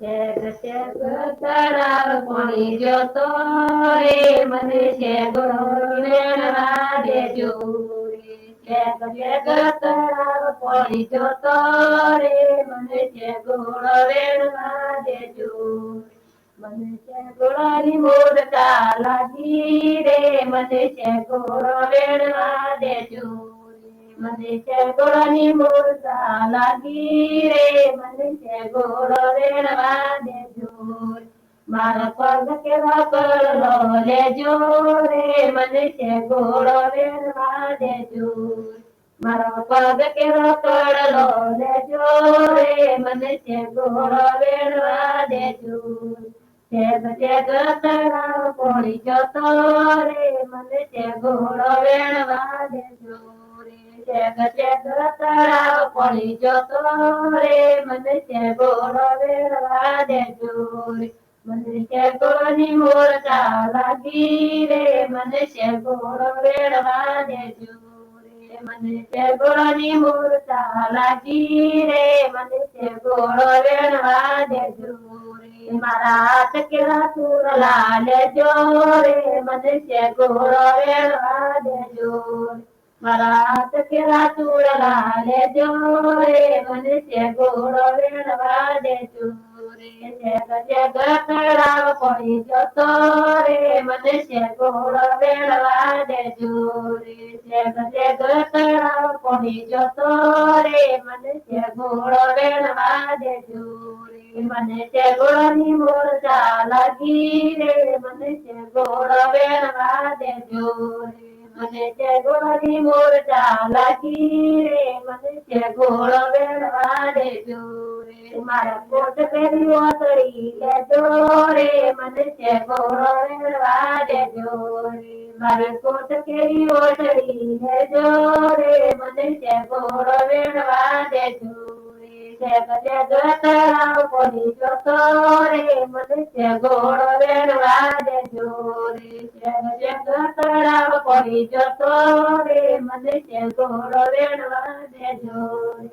શેગ શેગ તળાવ પાણી જોતો રે મને શેગો વેણવા દેજો. શેગ શેગ તળાવ પાણી જોતો રે મને શેગો વેણવા દેજો મને શેગોળાની મૂર્તા લાગી રે મને શેગોળો વેણવા દેજો મને શેગોળાની મૂર્તા લાગી રે મને શેગોળો વેણવા દેજો મારા પગ કેવા કરલો લેજો રે મને શેગોળો વેણવા દેજો મારા પગ કેવો કરલો લેજો રે મને શેગોળો વેણવા દેજો શેગ શેગ તળાવ પોણી જતો રે મને શેગોળો વેણવા દેજો રે શેગ શેગ તળાવ પોણી જતો રે મને શેગોળો વેણવા દેજો રે મને શેગોળની મૂર્તા લાગી રે મને શેગોળો વેણવા દેજો રે મને શેગોળની મૂર્તા લાગી રે મને શેગોળો વેણવા દેજો રે મારા હાથ કેવા સુરલા લેજો રે મને શેગોળો વેણવા દેજો રે. મારા હાથ કેવા સુરલા લેજો રે મને શેગોળો વેણવા દેજો રે શેગ શેગ તળાવ પડી જતો રે મને શેગોળો વેણવા દેજો રે શેગ શેગ તળાવ પડી જતો રે મને શેગોળો વેણવા દેજો રે મને શેગોળની મૂર્તા લાગી રે મને શેગોળો વેણવા દેજો રે મને શેગોળની મૂર્તા લાગી રે, મને શેગોળો વેણવા દેજો રે. મારા કોટ પહેરી ઓતળી લેજો રે, મને શેગોળો વેણવા દેજો રે. મારા કોટ કેરી ઓતળી લેજો રે, મને શેગોળો વેણવા દેજો શેગ તળાવ પડી જતો રે, મને શેગોળો વેણવા દેજો રે શેગ શેગ તળાવ પડી જતો રે મને શેગોળો વેણવા દેજો રે.